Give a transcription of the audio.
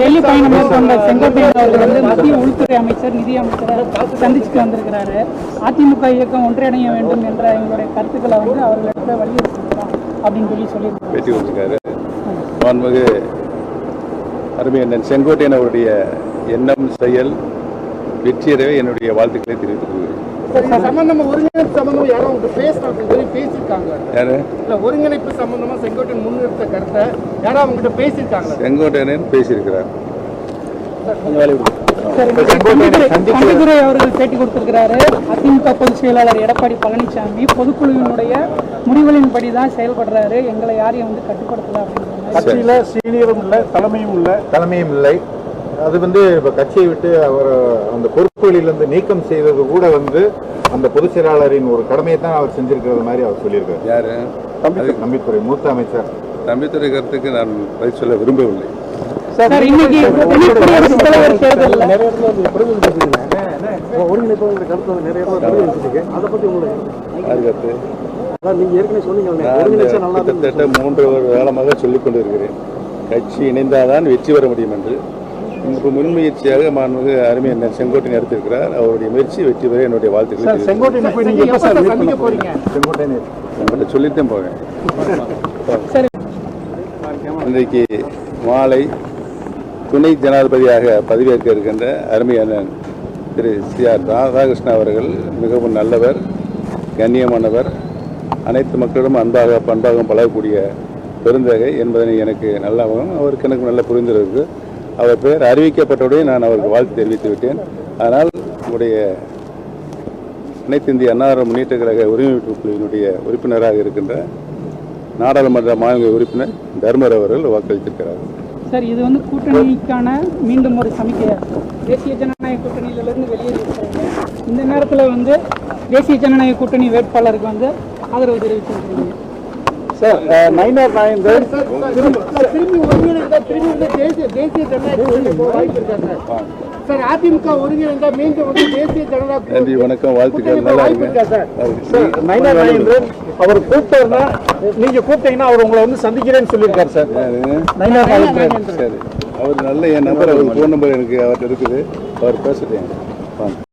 டெல்லி பயணம் மேற்கொண்ட செங்கோட்டையன் அவர்கள் வந்து மத்திய உள்துறை அமைச்சர் நிதி அமைச்சரை சந்திச்சுட்டு வந்திருக்கிறாரு. அதிமுக இயக்கம் ஒன்றிணைய வேண்டும் என்ற எங்களுடைய கருத்துக்களை வந்து அவர்களிடத்துல வலியுறுத்திருக்கிறோம் அப்படின்னு சொல்லி சொல்லியிருக்காங்க பேட்டி கொடுத்துருக்காரு. மாண்புமிகு அருமையண்ணன் செங்கோட்டையன் அவருடைய எண்ணம் செயல் வெற்றியறவே என்னுடைய வாழ்த்துக்களை தெரிவித்துக் கொள்கிறேன். யாரு? இல்ல ஒருங்கிணைப்பு சம்பந்தமா செங்கோட்டையன் முன்னிறுத்த கருத்தை யாரும் அவங்க கிட்ட பேசியிருக்காங்க செங்கோட்டையன் பேசியிருக்கிறார். தம்பிதுரை அவர்கள் பேட்டி கொடுத்திருக்கிறாரு. அதிமுக பொதுச் செயலாளர் எடப்பாடி பழனிசாமி பொதுக்குழுவினுடைய முடிவுகளின்படி தான் செயல்படுறாரு. எங்களை யாரையும் வந்து கட்டுப்படுத்தல கட்சியில சீனியரும் இல்லை தலைமையும் இல்லை. தலைமையும் இல்லை. அது வந்து இப்ப கட்சியை விட்டு அவர் அந்த பொறுப்புகளிலிருந்து நீக்கம் செய்தது கூட வந்து அந்த பொதுச் செயலாளரின் ஒரு கடமையை தான் அவர் செஞ்சிருக்கிறது மாதிரி அவர் சொல்லியிருக்காரு. யாரு? நம்பித்துறை மூத்த அமைச்சர். தம்பித்துறை கருத்துக்கு நான் பதில் சொல்ல விரும்பவில்லை. கருத்து நிறைய அதை பத்தி உங்களுக்கு நீங்க ஏற்கனவே சொன்னீங்க இருக்கும் கிட்டத்தட்ட மூன்று ஒரு காலமாக சொல்லிக் கொண்டிருக்கிறேன் கட்சி இணைந்தால்தான் வெற்றி பெற முடியும் என்று. இப்போ முன்முயற்சியாக மாண்புமிகு அருமையண்ணன் செங்கோட்டையன் எடுத்திருக்கிறார். அவருடைய முயற்சி வெற்றி பெற என்னுடைய வாழ்த்துக்களை செங்கோட்டையன் சொல்லித்தான் போவேன். சரி. இன்றைக்கு மாலை துணை ஜனாதிபதியாக பதவியேற்க இருக்கின்ற அருமை அண்ணன் திரு சி ஆர் ராதாகிருஷ்ணன் அவர்கள் மிகவும் நல்லவர் கண்ணியமானவர் அனைத்து மக்களிடம் அன்பாக பண்பாகவும் பழகக்கூடிய பெருந்தகை என்பதனை எனக்கு நல்ல அவருக்கு எனக்கு நல்ல புரிந்திருக்கு அவர் பெயர் அறிவிக்கப்பட்டவுடன் நான் அவருக்கு வாழ்த்து தெரிவித்து விட்டேன். அதனால் உங்களுடைய அனைத்து இந்திய அன்னார முன்னேற்ற கழக உரிமை குழுவினுடைய உறுப்பினராக இருக்கின்ற நாடாளுமன்ற மாநில உறுப்பினர் தர்மர் அவர்கள் வாக்களித்திருக்கிறார். சார் இது வந்து கூட்டணிக்கான மீண்டும் ஒரு சமிக்கையா தேசிய ஜனநாயக கூட்டணியிலிருந்து வெளியேறி இந்த நேரத்தில் வந்து தேசிய ஜனநாயக கூட்டணி வேட்பாளருக்கு வந்து ஆதரவு தெரிவிச்சிருக்கீங்க சார் நைனார் நாயந்தர் திரும்பி ஒருங்கிணைந்தா திரும்பி வந்து தேசிய தேசிய ஜனநாயக வாய்ப்பு சார் அதிமுக ஒருங்கிணைந்தா மீண்டும் வந்து தேசிய ஜனநாயக நன்றி வணக்கம் வாழ்த்துக்கள் நல்லா இருக்கா சார் சார் நாயந்தர் அவர் கூப்பிட்டாருன்னா நீங்க கூப்பிட்டீங்கன்னா அவர் உங்களை வந்து சந்திக்கிறேன்னு சொல்லியிருக்காரு நாயந்தர் சரி அவர் நல்ல என் நம்பர் அவர் ஃபோன் நம்பர் எனக்கு அவர்கிட்ட இருக்குது அவர் பேசுகிறேன் வாங்க